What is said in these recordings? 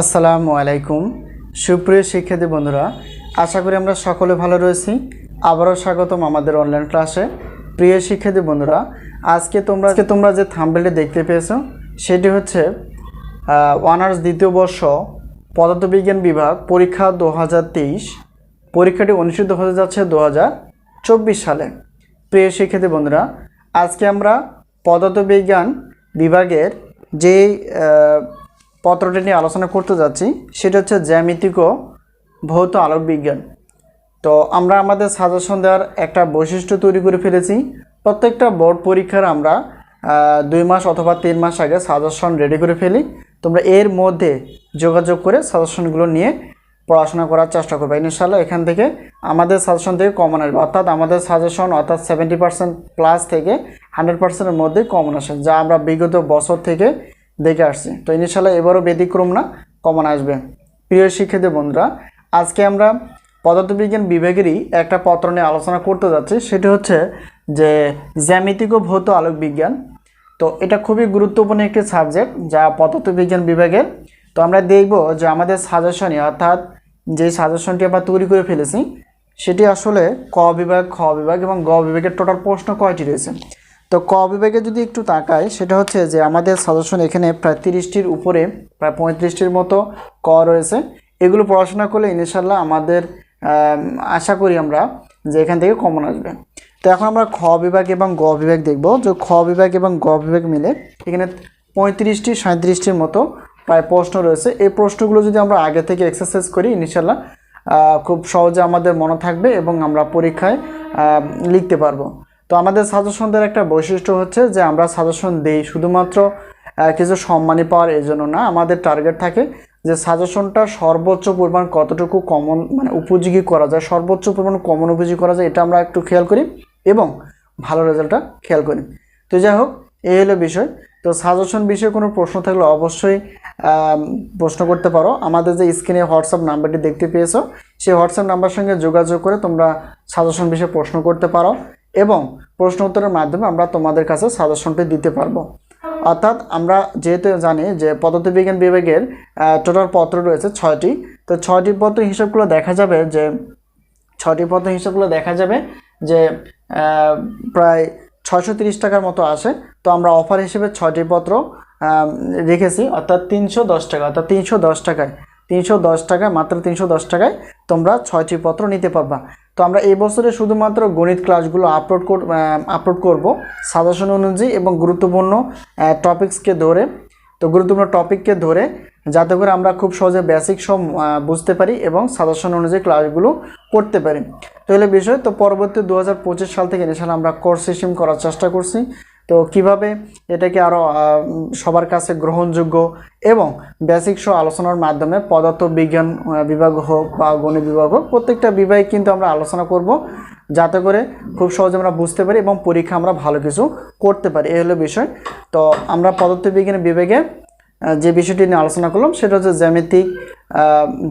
আসসালামু আলাইকুম। সুপ্রিয় শিক্ষার্থী বন্ধুরা, আশা করি আমরা সকলে ভালো রয়েছি। আবারও স্বাগতম আমাদের অনলাইন ক্লাসে প্রিয় শিক্ষার্থী বন্ধুরা, আজকে তোমরা আজকে তোমরা যে থাম্বেলটি দেখতে পেয়েছ, সেটি হচ্ছে অনার্স দ্বিতীয় বর্ষ পদার্থবিজ্ঞান বিভাগ পরীক্ষা দু হাজার তেইশ। পরীক্ষাটি অনুষ্ঠিত হতে যাচ্ছে দু হাজার চব্বিশ সালে। প্রিয় শিক্ষার্থী বন্ধুরা, আজকে আমরা পদার্থবিজ্ঞান বিভাগের যে পত্রটি নিয়ে আলোচনা করতে যাচ্ছি, সেটা হচ্ছে জ্যামিতিক ও ভৌত আলোক বিজ্ঞান তো আমরা আমাদের সাজেশন দেওয়ার একটা বৈশিষ্ট্য তৈরি করে ফেলেছি। প্রত্যেকটা বোর্ড পরীক্ষার আমরা দুই মাস অথবা তিন মাস আগে সাজেশন রেডি করে ফেলি। তোমরা এর মধ্যে যোগাযোগ করে সাজেশনগুলো নিয়ে পড়াশোনা করার চেষ্টা করবে। ইনশাল্লাহ এখান থেকে আমাদের সাজেশন থেকে কমন আসবে। অর্থাৎ আমাদের সাজেশন অর্থাৎ সেভেন্টি পার্সেন্ট প্লাস থেকে হান্ড্রেড পার্সেন্টের মধ্যে কমন আসে, যা আমরা বিগত বছর থেকে দেখে আসছি। তো ইনশাল্লাহ এবারও ব্যতিক্রম না, কমন আসবে। প্রিয় শিক্ষার্থী বন্ধুরা, আজকে আমরা পদার্থবিজ্ঞান বিভাগেরই একটা পত্র নিয়ে আলোচনা করতে যাচ্ছি। সেটি হচ্ছে যে জ্যামিতিক ও ভৌত আলোক বিজ্ঞান তো এটা খুবই গুরুত্বপূর্ণ একটি সাবজেক্ট যা পদার্থবিজ্ঞান বিভাগের। তো আমরা দেখব যে আমাদের সাজেশনে অর্থাৎ যে সাজেশনটি আমরা তৈরি করে ফেলেছি, সেটি আসলে ক বিভাগ, খ বিভাগ এবং গ বিভাগের টোটাল প্রশ্ন কয়টি রয়েছে। তো ক বিভাগে যদি একটু তাকাই, সেটা হচ্ছে যে আমাদের সাজেশন এখানে প্রায় তিরিশটির উপরে, প্রায় পঁয়ত্রিশটির মতো ক রয়েছে। এগুলো পড়াশোনা করলে ইনশাল্লাহ আমাদের আশা করি আমরা যে এখান থেকে কমন আসবে। তো এখন আমরা খ বিভাগ এবং গ বিভাগ দেখব। যে খ বিভাগ এবং গ বিভাগ মিলে এখানে পঁয়ত্রিশটি সাঁত্রিশটির মতো প্রায় প্রশ্ন রয়েছে। এই প্রশ্নগুলো যদি আমরা আগে থেকে এক্সারসাইজ করি ইনশাল্লাহ খুব সহজে আমাদের মনে থাকবে এবং আমরা পরীক্ষায় লিখতে পারব। তো আমাদের সাজেশনদের একটা বৈশিষ্ট্য হচ্ছে যে আমরা সাজেশন দিই শুধুমাত্র কিছু সম্মানী পাওয়ার এই জন্য না, আমাদের টার্গেট থাকে যে সাজেশনটা সর্বোচ্চ পরিমাণ কতটুকু কমন মানে উপযোগী করা যায়, সর্বোচ্চ পরিমাণ কমন উপযোগী করা যায়, এটা আমরা একটু খেয়াল করি এবং ভালো রেজাল্টটা খেয়াল করি। তো যাই হোক, এই হলো বিষয়। তো সাজেশন বিষয়ে কোনো প্রশ্ন থাকলে অবশ্যই প্রশ্ন করতে পারো। আমাদের যে স্ক্রিনে হোয়াটসঅ্যাপ নাম্বারটি দেখতে পেয়েছ, সেই হোয়াটসঅ্যাপ নাম্বার সঙ্গে যোগাযোগ করে তোমরা সাজেশন বিষয়ে প্রশ্ন করতে পারো। এবং প্রশ্ন উত্তরের মাধ্যমে আমরা তোমাদের কাছে সাজেশনটি দিতে পারব। অর্থাৎ আমরা যেহেতু জানি যে পদার্থবিজ্ঞান বিভাগের টোটাল পত্র রয়েছে ছয়টি। তো ছয়টি পত্র হিসাবগুলো দেখা যাবে যে, ছয়টি পত্র হিসাবগুলো দেখা যাবে যে প্রায় ছয়শো তিরিশ টাকার মতো আসে। তো আমরা অফার হিসেবে ছয়টি পত্র রেখেছি। অর্থাৎ তিনশো দশ টাকা, অর্থাৎ তিনশো দশ টাকায়, তিনশো দশ টাকায়, মাত্র তিনশো দশ টাকায় তোমরা ছয়টি পত্র নিতে পারবা। তো আমরা এই বছরে শুধুমাত্র গণিত ক্লাসগুলো আপলোড কর আপলোড করব। সাজেশন অনুযায়ী এবং গুরুত্বপূর্ণ টপিক্সকে ধরে। তো গুরুত্বপূর্ণ টপিককে ধরে যাতে করে আমরা খুব সহজে বেসিক সব বুঝতে পারি এবং সাজেশন অনুযায়ী ক্লাসগুলো করতে পারি। তো হলো বিষয়, তো পরবর্তী দু হাজার পঁচিশ সাল থেকে ইনশাল্লাহ আমরা কোর্স সিস্টেম করার চেষ্টা করছি। তো কীভাবে এটাকে আরও সবার কাছে গ্রহণযোগ্য এবং বেসিক সহ আলোচনার মাধ্যমে পদার্থ বিজ্ঞান বিভাগ হোক বা গণিত বিভাগ হোক, প্রত্যেকটা বিভাগে কিন্তু আমরা আলোচনা করব যাতে করে খুব সহজে আমরা বুঝতে পারি এবং পরীক্ষা আমরা ভালো কিছু করতে পারি। এই হলো বিষয়। তো আমরা পদার্থবিজ্ঞান বিভাগে যে বিষয়টি নিয়ে আলোচনা করলাম সেটা হচ্ছে জ্যামিতিক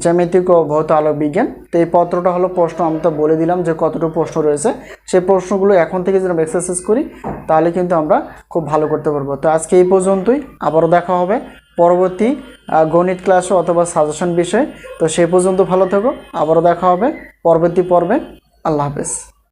জ্যামিতিক ও ভৌত আলোক বিজ্ঞান। তো এই পত্রটা হলো প্রশ্ন, আমি তো বলে দিলাম যে কতটুকু প্রশ্ন রয়েছে। সেই প্রশ্নগুলো এখন থেকে যদি আমরা এক্সারসাইজ করি, তাহলে কিন্তু আমরা খুব ভালো করতে পারব। তো আজকে এই পর্যন্তই, আবারও দেখা হবে পরবর্তী গণিত ক্লাসে অথবা সাজেশন বিষয়ে। তো সেই পর্যন্ত ভালো থেকো, আবারও দেখা হবে পরবর্তী পর্বে। আল্লাহ হাফেজ।